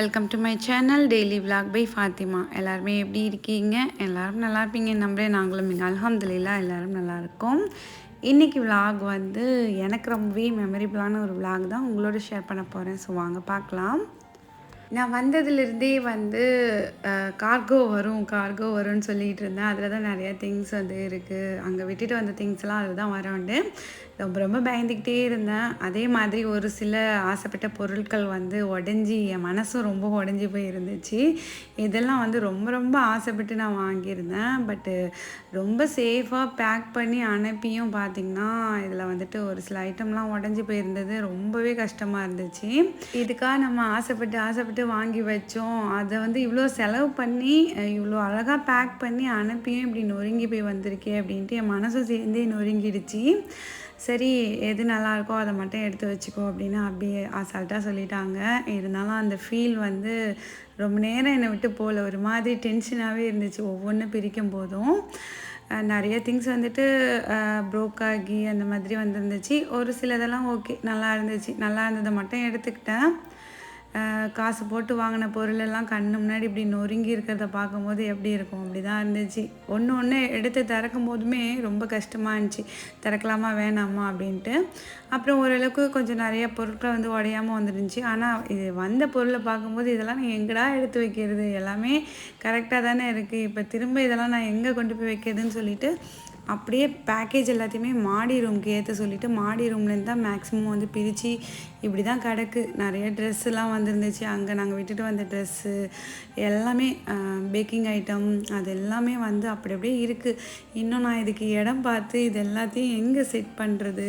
Welcome to my channel daily vlog by Fathima எல்லாருமே எப்படி இருக்கீங்க? எல்லோரும் நல்லா இருப்பீங்க நம்புறேன். நாங்களும் இங்கே அல்ஹம்துலில்லா எல்லோரும் நல்லாயிருக்கோம் இன்றைக்கி vlog வந்து எனக்கு ரொம்பவே மெமரிபிளான ஒரு vlog தான். உங்களோட ஷேர் பண்ண போகிறேன் ஸோ வாங்க பார்க்கலாம். நான் வந்ததுலேருந்தே வந்து கார்கோ வரும் கார்கோ வரும்னு சொல்லிகிட்டு இருந்தேன். அதில் தான் நிறையா திங்ஸ் வந்து இருக்குது அங்கே விட்டுட்டு வந்த திங்ஸ்லாம் அதில் தான் வரவுண்டு ரொம்ப ரொம்ப பயந்துக்கிட்டே இருந்தேன். அதே மாதிரி ஒரு சில ஆசைப்பட்ட பொருட்கள் வந்து உடஞ்சி என் மனசும் ரொம்ப உடஞ்சி போய் இருந்துச்சு. இதெல்லாம் வந்து ரொம்ப ரொம்ப ஆசைப்பட்டு நான் வாங்கியிருந்தேன். பட்டு ரொம்ப சேஃபாக பேக் பண்ணி அனுப்பியும் பார்த்திங்கன்னா இதில் வந்துட்டு ஒரு சில ஐட்டம்லாம் உடஞ்சி போயிருந்தது ரொம்பவே கஷ்டமாக இருந்துச்சு. இதுக்காக நம்ம ஆசைப்பட்டு ஆசைப்பட்டு வாங்கி வச்சோம். அதை வந்து இவ்வளோ செலவு பண்ணி இவ்வளோ அழகாக பேக் பண்ணி அனுப்பியும் இப்படி நொறுங்கி போய் வந்திருக்கே அப்படின்ட்டு என் மனசும் சேர்ந்தே நொறுங்கிடுச்சு. சரி எது நல்லாயிருக்கோ அதை மட்டும் எடுத்து வச்சுக்கோ அப்படின்னு அப்படியே அசால்ட்டாக சொல்லிட்டாங்க. இருந்தாலும் அந்த ஃபீல் வந்து ரொம்ப நேரம் என்னை விட்டு போகல. ஒரு மாதிரி டென்ஷனாகவே இருந்துச்சு ஒவ்வொன்றும் பிரிக்கும் போதும். நிறைய திங்ஸ் வந்துட்டு ப்ரோக் ஆகி அந்த மாதிரி வந்துருந்துச்சு. ஒரு சிலதெல்லாம் ஓகே நல்லா இருந்துச்சு. நல்லா இருந்ததை மட்டும் எடுத்துக்கிட்டேன். காசு போட்டு வாங்கின பொருளெல்லாம் கண்ணு முன்னாடி இப்படி நொறுங்கி இருக்கிறத பார்க்கும்போது எப்படி இருக்கும்? அப்படி தான் இருந்துச்சு. ஒன்று ஒன்று எடுத்து திறக்கும் போதுமே ரொம்ப கஷ்டமாக இருந்துச்சு. திறக்கலாமா வேணாமா அப்படின்ட்டு. அப்புறம் ஓரளவுக்கு கொஞ்சம் நிறைய பொருட்கள் வந்து உடையாமல் வந்துருந்துச்சு. ஆனால் இது வந்த பொருளை பார்க்கும்போது இதெல்லாம் நான் எங்கடா எடுத்து வைக்கிறது? எல்லாமே கரெக்டாக தானே இருக்குது இப்போ திரும்ப இதெல்லாம் நான் எங்கே கொண்டு போய் வைக்கிறதுன்னு சொல்லிட்டு அப்படியே பேக்கேஜ் எல்லாத்தையுமே மாடி ரூம்க்கு ஏற்ற சொல்லிவிட்டு மாடி ரூம்லேருந்து தான் மேக்ஸிமம் வந்து பிரித்து இப்படி தான் கிடக்கு. நிறைய ட்ரெஸ்ஸுலாம் வந்துருந்துச்சு. அங்கே நாங்கள் விட்டுட்டு வந்த ட்ரெஸ்ஸு எல்லாமே பேக்கிங் ஐட்டம் அது எல்லாமே வந்து அப்படி அப்படியே இருக்குது இன்னும் நான் இதுக்கு இடம் பார்த்து இது எல்லாத்தையும் எங்கே செட் பண்ணுறது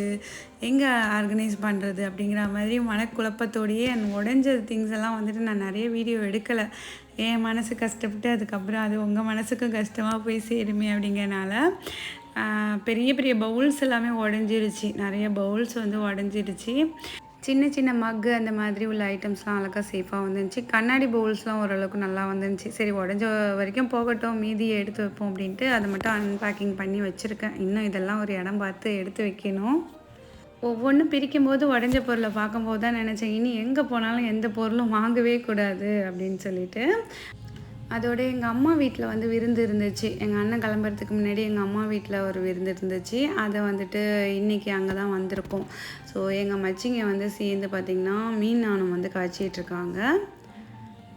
எங்கே ஆர்கனைஸ் பண்ணுறது அப்படிங்கிற மாதிரி மனக்குழப்பத்தோடையே என் உடஞ்ச திங்ஸ் எல்லாம் வந்துட்டு நான் நிறைய வீடியோ எடுக்கலை. என் மனசு கஷ்டப்பட்டு அதுக்கப்புறம் அது உங்கள் மனசுக்கும் கஷ்டமாக போய் சேருமே அப்படிங்கிறனால பெரிய பெரிய பவுல்ஸ் எல்லாமே உடஞ்சிருச்சு. நிறைய பவுல்ஸ் வந்து உடஞ்சிருச்சு. சின்ன சின்ன மக்கு அந்த மாதிரி உள்ள ஐட்டம்ஸ்லாம் அழகாக சேஃபாக வந்துருந்துச்சு. கண்ணாடி பவுல்ஸ்லாம் ஓரளவுக்கு நல்லா வந்துருந்துச்சு. சரி உடஞ்ச வரைக்கும் போகட்டும் மீதியை எடுத்து வைப்போம் அப்படின்ட்டு அதை மட்டும் அன்பேக்கிங் பண்ணி வச்சுருக்கேன். இன்னும் இதெல்லாம் ஒரு இடம் பார்த்து எடுத்து வைக்கணும். ஒவ்வொன்றும் பிரிக்கும் போது உடஞ்ச பொருளை பார்க்கும்போது தான் நினச்சேன் இனி எங்கே போனாலும் எந்த பொருளும் வாங்கவே கூடாது அப்படின்னு சொல்லிட்டு. அதோட எங்கள் அம்மா வீட்டில் வந்து விருந்து இருந்துச்சு. எங்கள் அண்ணன் கிளம்புறதுக்கு முன்னாடி எங்கள் அம்மா வீட்டில் ஒரு விருந்து இருந்துச்சு. அதை வந்துட்டு இன்றைக்கி அங்கே தான் வந்திருக்கோம். ஸோ எங்கள் மச்சிங்க வந்து சேர்ந்து பார்த்திங்கன்னா மீன் நாணம் வந்து காய்ச்சிட்டு இருக்காங்க.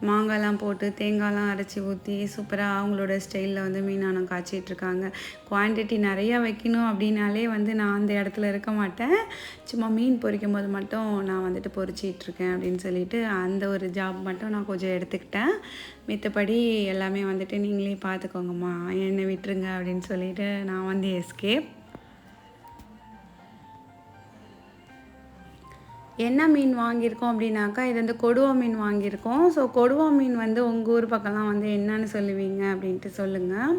மாங்காய்லாம் போட்டு தேங்காய்லாம் அரைச்சி ஊற்றி சூப்பராக அவங்களோட ஸ்டைலில் வந்து மீனானம் காய்ச்சிட்ருக்காங்க குவான்டிட்டி நிறையா வைக்கணும் அப்படின்னாலே வந்து நான் அந்த இடத்துல இருக்க மாட்டேன். சும்மா மீன் பொரிக்கும் போது மட்டும் நான் வந்துட்டு பொறிச்சிட்ருக்கேன் அப்படின்னு சொல்லிட்டு அந்த ஒரு ஜாப் மட்டும் நான் கொஞ்சம் எடுத்துக்கிட்டேன். மித்தபடி எல்லாமே வந்துட்டு நீங்களே பார்த்துக்கோங்கம்மா. என்னை விட்டுருங்க அப்படின்னு சொல்லிட்டு நான் வந்து எஸ்கேப் என்ன மீன் வாங்கியிருக்கோம் அப்படின்னாக்கா இது வந்து கொடுவா மீன் வாங்கியிருக்கோம். ஸோ கொடுவா மீன் வந்து உங்கள் ஊர் பக்கம்லாம் வந்து என்னன்னு சொல்லுவீங்க அப்படின்ட்டு சொல்லுங்கள்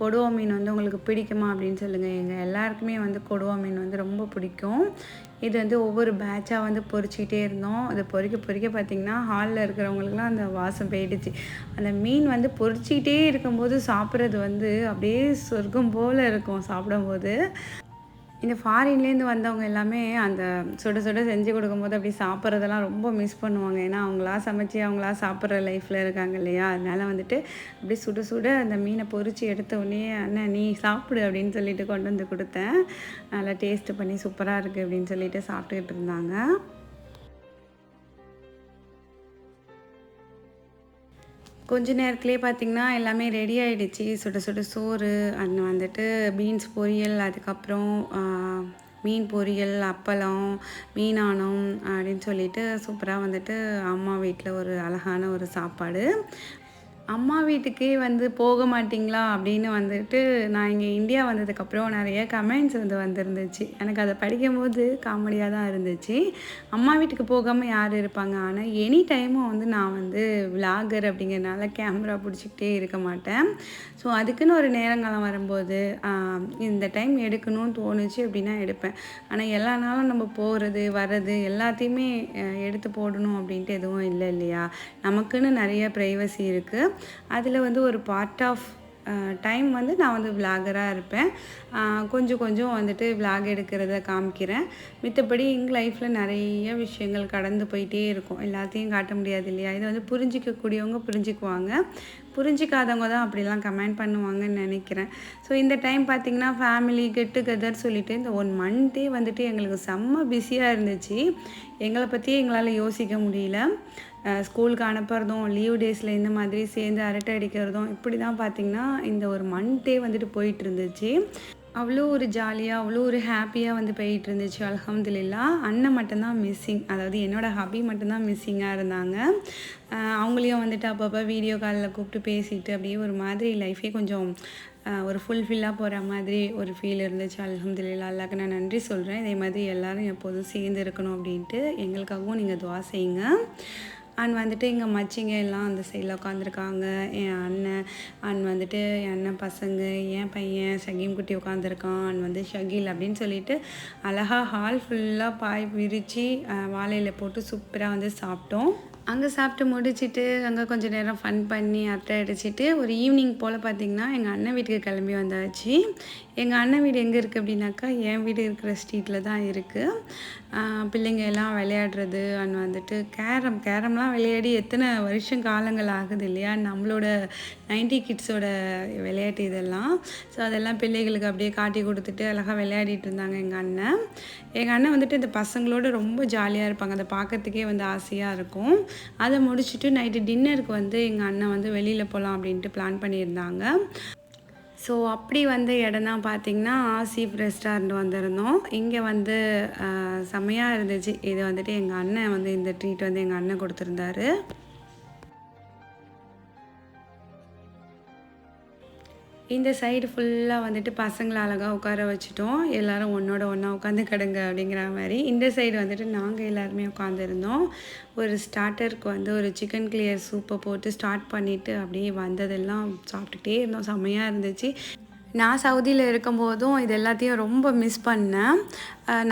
கொடுவா மீன் வந்து உங்களுக்கு பிடிக்குமா அப்படின்னு சொல்லுங்கள் எங்கள் எல்லாருக்குமே வந்து கொடுவா மீன் வந்து ரொம்ப பிடிக்கும். இது வந்து ஒவ்வொரு பேட்சாக வந்து பொறிச்சிக்கிட்டே இருந்தோம். அதை பொறிக்க பொறிக்க பார்த்திங்கன்னா ஹாலில் இருக்கிறவங்களுக்குலாம் அந்த வாசம் போயிடுச்சு. அந்த மீன் வந்து பொறிச்சிக்கிட்டே இருக்கும்போது சாப்பிட்றது வந்து அப்படியே சொர்க்கம் போல் இருக்கும் சாப்பிடும்போது. இந்த ஃபாரின்லேருந்து வந்தவங்க எல்லாமே அந்த சுட சுட செஞ்சு கொடுக்கும்போது அப்படி சாப்பிட்றதெல்லாம் ரொம்ப மிஸ் பண்ணுவாங்க. ஏன்னா அவங்களா சமைச்சு அவங்களா சாப்பிட்ற லைஃப்பில் இருக்காங்க இல்லையா? அதனால வந்துட்டு அப்படியே சுட சுட அந்த மீனை பொறிச்சு எடுத்த உடனே அண்ணன் நீ சாப்பிடு அப்படின்னு சொல்லிட்டு கொண்டு வந்து கொடுத்தேன். நல்லா டேஸ்ட் பண்ணி சூப்பராக இருக்குது அப்படின்னு சொல்லிட்டு சாப்பிட்டுக்கிட்டு இருந்தாங்க. கொஞ்ச நேரத்துலேயே பார்த்திங்கன்னா எல்லாமே ரெடி ஆகிடுச்சு சுட சுட சோறு அண்ட் வந்துட்டு பீன்ஸ் பொரியல் அதுக்கப்புறம் மீன் பொரியல் அப்பளம் மீனானம் அப்படின்னு சொல்லிட்டு சூப்பராக வந்துட்டு அம்மா வீட்டில் ஒரு அழகான ஒரு சாப்பாடு. அம்மா வீட்டுக்கே வந்து போக மாட்டிங்களா அப்படின்னு வந்துட்டு நான் இங்கே இந்தியா வந்ததுக்கப்புறம் நிறைய கமெண்ட்ஸ் வந்து வந்திருந்துச்சு. எனக்கு அதை படிக்கும்போது காமெடியாக தான் இருந்துச்சு. அம்மா வீட்டுக்கு போகாமல் யார் இருப்பாங்க? ஆனால் எனி டைமும் வந்து நான் வந்து விலாகர் அப்படிங்கிறனால கேமரா பிடிச்சிக்கிட்டே இருக்க மாட்டேன். ஸோ அதுக்குன்னு ஒரு நேரங்காலம் வரும்போது இந்த டைம் எடுக்கணும்னு தோணுச்சு அப்படின்னா எடுப்பேன். ஆனால் எல்லா நாளும் நம்ம போகிறது வர்றது எல்லாத்தையுமே எடுத்து போடணும் அப்படின்ட்டு எதுவும் இல்லை இல்லையா? நமக்குன்னு நிறைய ப்ரைவசி இருக்குது அதில் வந்து ஒரு பார்ட் ஆஃப் டைம் வந்து நான் வந்து விலாகராக இருப்பேன். கொஞ்சம் கொஞ்சம் வந்துட்டு விலாக் எடுக்கிறத காமிக்கிறேன். மித்தபடி எங்கள் லைஃப்பில் நிறைய விஷயங்கள் கடந்து போயிட்டே இருக்கும். எல்லாத்தையும் காட்ட முடியாது இல்லையா? இதை வந்து புரிஞ்சிக்கக்கூடியவங்க புரிஞ்சுக்குவாங்க. புரிஞ்சிக்காதவங்க தான் அப்படிலாம் கமெண்ட் பண்ணுவாங்கன்னு நினைக்கிறேன். ஸோ இந்த டைம் பார்த்திங்கன்னா ஃபேமிலி கெட் டுகெதர் சொல்லிட்டு இந்த ஒன் மந்த்தே வந்துட்டு எங்களுக்கு செம்ம பிஸியாக இருந்துச்சு. எங்களை பற்றி எங்களால் யோசிக்க முடியல. ஸ்கூலுக்கு அனுப்புறதும் லீவ் டேஸில் இந்த மாதிரி சேர்ந்து அரட்டை அடிக்கிறதும் இப்படி தான் பார்த்திங்கன்னா இந்த ஒரு மந்த்தே வந்துட்டு போயிட்டு இருந்துச்சு அவ்வளோ ஒரு ஜாலியாக அவ்வளோ ஒரு ஹாப்பியாக வந்து போயிட்டு இருந்துச்சு அல்ஹம்துலில்லா. அண்ணன் மட்டும்தான் மிஸ்ஸிங் அதாவது என்னோட ஹாபி மட்டும்தான் மிஸ்ஸிங்காக இருந்தாங்க. அவங்களையும் வந்துட்டு அப்பப்போ வீடியோ காலில் கூப்பிட்டு பேசிட்டு அப்படியே ஒரு மாதிரி லைஃபே கொஞ்சம் ஒரு ஃபுல்ஃபில்லாக போகிற மாதிரி ஒரு ஃபீல் இருந்துச்சு. அல்ஹம்துலில்லா அல்லாக்கு நான் நன்றி சொல்கிறேன் இதே மாதிரி எல்லோரும் எப்போதும் சேர்ந்து இருக்கணும் அப்படின்ட்டு எங்களுக்காகவும் நீங்கள் துவா செய்யுங்க. அண்ட் வந்துட்டு எங்கள் மச்சிங்க எல்லாம் அந்த சைடில் உட்காந்துருக்காங்க என் அண்ணன் அண்ட் வந்துட்டு என் அண்ணன் பசங்க என் பையன் ஷகீம் குட்டி உட்காந்துருக்கான் அண்ட் வந்து ஷகீல் அப்படின்னு சொல்லிட்டு அழகா ஹால் ஃபுல்லாக பாய் விரித்து வாழையில் போட்டு சூப்பராக வந்து சாப்பிட்டோம். அங்கே சாப்பிட்டு முடிச்சிட்டு அங்கே கொஞ்சம் நேரம் ஃபன் பண்ணி அரட்டை அடிச்சுட்டு ஒரு ஈவினிங் போல் பார்த்திங்கன்னா எங்கள் அண்ணன் வீட்டுக்கு கிளம்பி வந்தாச்சு. எங்கள் அண்ணன் வீடு எங்கே இருக்குது அப்படின்னாக்கா என் வீடு இருக்கிற ஸ்ட்ரீட்டில் தான் இருக்குது பிள்ளைங்க எல்லாம் விளையாடுறது அண்ட் வந்துட்டு கேரம் கேரம்லாம் விளையாடி எத்தனை வருஷம் காலங்கள் ஆகுது இல்லையா? நம்மளோட நைன்டி கிட்ஸோட விளையாட்டு இதெல்லாம். ஸோ அதெல்லாம் பிள்ளைகளுக்கு அப்படியே காட்டி கொடுத்துட்டு அழகாக விளையாடிட்டு இருந்தாங்க எங்கள் அண்ணன். எங்கள் அண்ணன் வந்துட்டு இந்த பசங்களோட ரொம்ப ஜாலியாக இருப்பாங்க. அதை பார்க்கறதுக்கே வந்து ஆசையாக இருக்கும். அதை முடிச்சுட்டு நைட்டு டின்னருக்கு வந்து எங்கள் அண்ணன் வந்து வெளியில் போகலாம் அப்படின்ட்டு பிளான் பண்ணியிருந்தாங்க. ஸோ அப்படி வந்த இடம்னா பார்த்திங்கன்னா பார்த்தீங்கன்னா ஆசிஃப் ரெஸ்டாரண்ட் வந்திருந்தோம். இங்கே வந்து செம்மையாக இருந்துச்சு. இது வந்துட்டு எங்கள் அண்ணன் வந்து இந்த ட்ரீட் வந்து எங்கள் அண்ணன் கொடுத்துருந்தாரு. இந்த சைடு ஃபுல்லாக வந்துட்டு பசங்களை அழகாக உட்கார வச்சுட்டோம். எல்லோரும் ஒன்றோட ஒன்றா உட்காந்து கிடங்க அப்படிங்கிற மாதிரி. இந்த சைடு வந்துட்டு நாங்கள் எல்லாருமே உட்காந்துருந்தோம் ஒரு ஸ்டார்டருக்கு வந்து ஒரு சிக்கன் கிளியர் சூப்பை போட்டு ஸ்டார்ட் பண்ணிவிட்டு அப்படியே வந்ததெல்லாம் சாப்பிட்டுட்டே இருந்தோம். செம்மையாக இருந்துச்சு. நான் சவுதியில் இருக்கும்போதும் இது எல்லாத்தையும் ரொம்ப மிஸ் பண்ணேன்.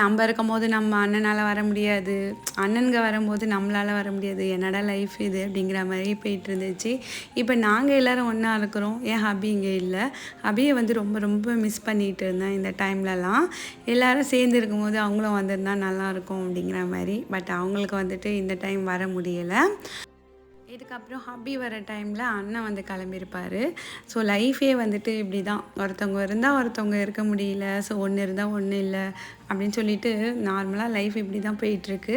நம்ம இருக்கும்போது நம்ம அண்ணனால் வர முடியாது. அண்ணனுங்க வரும்போது நம்மளால் வர முடியாது. என்னடா லைஃப் இது அப்படிங்கிற மாதிரி போயிட்டு இருந்துச்சு. இப்போ நாங்கள் எல்லோரும் ஒன்றா இருக்கிறோம். என் ஹபி இங்கே இல்லை. ஹபியை வந்து ரொம்ப ரொம்ப மிஸ் பண்ணிகிட்டு இருந்தேன் இந்த டைம்லலாம் எல்லோரும் சேர்ந்து இருக்கும்போது அவங்களும் வந்திருந்தா நல்லாயிருக்கும் அப்படிங்கிற மாதிரி. பட் அவங்களுக்கு வந்துட்டு இந்த டைம் வர முடியலை. இதுக்கப்புறம் ஹப்பி வர டைமில் அண்ணன் வந்து கிளம்பியிருப்பார். ஸோ லைஃபே வந்துட்டு இப்படி தான் ஒருத்தவங்க இருந்தால் ஒருத்தவங்க இருக்க முடியல. ஸோ ஒன்று இருந்தால் ஒன்று இல்லை. அப்படின்னு சொல்லிட்டு நார்மலாக லைஃப் இப்படி தான் போயிட்டுருக்கு.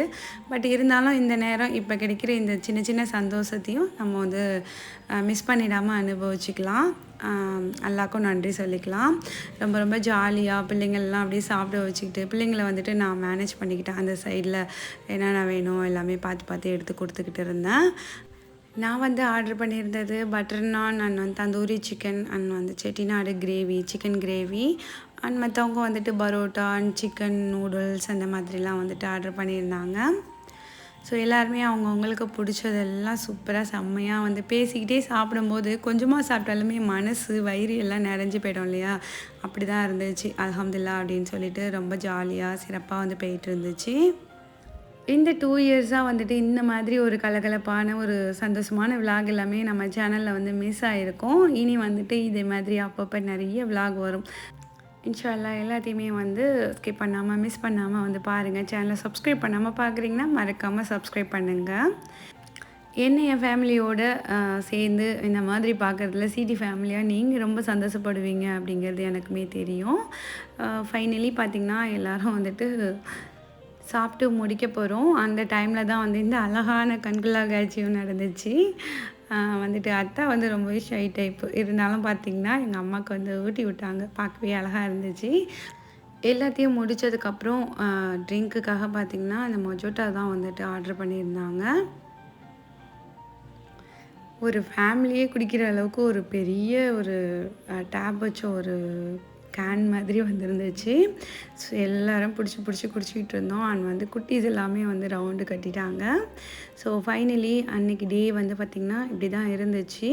பட் இருந்தாலும் இந்த நேரம் இப்போ கிடைக்கிற இந்த சின்ன சின்ன சந்தோஷத்தையும் நம்ம வந்து மிஸ் பண்ணிடாமல் அனுபவிச்சுக்கலாம். எல்லாருக்கும் நன்றி சொல்லிக்கலாம். ரொம்ப ரொம்ப ஜாலியாக பிள்ளைங்கள்லாம் அப்படியே சாப்பிட வச்சுக்கிட்டு பிள்ளைங்களை வந்துட்டு நான் மேனேஜ் பண்ணிக்கிட்டேன். அந்த சைடில் என்னென்ன வேணும் எல்லாமே பார்த்து பார்த்து எடுத்து கொடுத்துக்கிட்டு இருந்தேன். நான் வந்து ஆர்டர் பண்ணியிருந்தது பட்டர் நான் அண்ட் வந்து தந்தூரி சிக்கன் அண்ட் வந்து Chettinad gravy chicken gravy and மற்றவங்க வந்துட்டு பரோட்டா அண்ட் சிக்கன் நூடுல்ஸ் அந்த மாதிரிலாம் வந்துட்டு ஆர்டர் பண்ணியிருந்தாங்க. ஸோ எல்லாருமே அவங்கவுங்களுக்கு பிடிச்சதெல்லாம் சூப்பராக செம்மையாக வந்து பேசிக்கிட்டே சாப்பிடும்போது கொஞ்சமாக சாப்பிட்டாலுமே மனசு வயிறு எல்லாம் நிறைஞ்சு போயிடும் இல்லையா? அப்படி தான் இருந்துச்சு. அலமதுல்லா அப்படின்னு சொல்லிட்டு ரொம்ப ஜாலியாக சிறப்பாக வந்து போயிட்டு இருந்துச்சு. இந்த டூ இயர்ஸாக வந்துட்டு இந்த மாதிரி ஒரு கலகலப்பான ஒரு சந்தோஷமான விலாக் எல்லாமே நம்ம சேனலில் வந்து மிஸ் ஆகிருக்கும் இனி வந்துட்டு இதே மாதிரி அப்பப்போ நிறைய விலாக் வரும். இன்ஷால்லா எல்லாத்தையுமே வந்து ஸ்கிப் பண்ணாமல் மிஸ் பண்ணாமல் வந்து பாருங்கள் சேனலை சப்ஸ்கிரைப் பண்ணாமல் பார்க்குறீங்கன்னா மறக்காமல் சப்ஸ்கிரைப் பண்ணுங்கள் என்ன என் ஃபேமிலியோடு சேர்ந்து இந்த மாதிரி பார்க்குறதுல சிடி ஃபேமிலியாக நீங்கள் ரொம்ப சந்தோஷப்படுவீங்க அப்படிங்கிறது எனக்குமே தெரியும். ஃபைனலி பார்த்திங்கன்னா எல்லோரும் வந்துட்டு சாப்பிட்டு முடிக்க போகிறோம் அந்த டைமில் தான் வந்து இந்த அழகான கண்குலா காட்சியும் நடந்துச்சு. வந்துட்டு அத்தை வந்து ரொம்பவே ஷை டைப்பு இருந்தாலும் பார்த்திங்கன்னா எங்கள் அம்மாவுக்கு வந்து ஊட்டி விட்டாங்க. பார்க்கவே அழகாக இருந்துச்சு. எல்லாத்தையும் முடித்ததுக்கப்புறம் ட்ரிங்க்குக்காக பார்த்திங்கன்னா அந்த மொஜோட்டா தான் வந்துட்டு ஆர்டர் பண்ணியிருந்தாங்க. ஒரு ஃபேமிலியே குடிக்கிற அளவுக்கு ஒரு பெரிய ஒரு டேப் வச்ச ஒரு கேன் மாதிரி வந்துருந்துச்சு. ஸோ எல்லோரும் பிடிச்சி பிடிச்சி குடிச்சிக்கிட்டு இருந்தோம். அண்ட் வந்து குட்டீஸ் எல்லாமே வந்து ரவுண்டு கட்டிட்டாங்க. ஸோ ஃபைனலி அன்னைக்கு டே வந்து பார்த்திங்கன்னா இப்படி தான் இருந்துச்சு.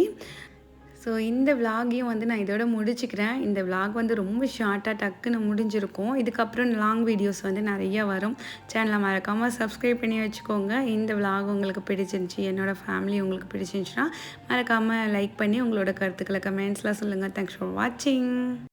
ஸோ இந்த விலாகையும் வந்து நான் இதோட முடிச்சுக்கிறேன். இந்த விலாக் வந்து ரொம்ப ஷார்ட்டாக டக்குன்னு முடிஞ்சிருக்கும். இதுக்கப்புறம் லாங் வீடியோஸ் வந்து நிறைய வரும். சேனலை மறக்காமல் சப்ஸ்கிரைப் பண்ணி வச்சுக்கோங்க. இந்த விலாக் உங்களுக்கு பிடிச்சிருந்துச்சி என்னோடய ஃபேமிலி உங்களுக்கு பிடிச்சிருந்துச்சுன்னா மறக்காமல் லைக் பண்ணி உங்களோட கருத்துக்களை கமெண்ட்ஸ்லாம் சொல்லுங்கள் தேங்க்ஸ் ஃபார் வாட்சிங்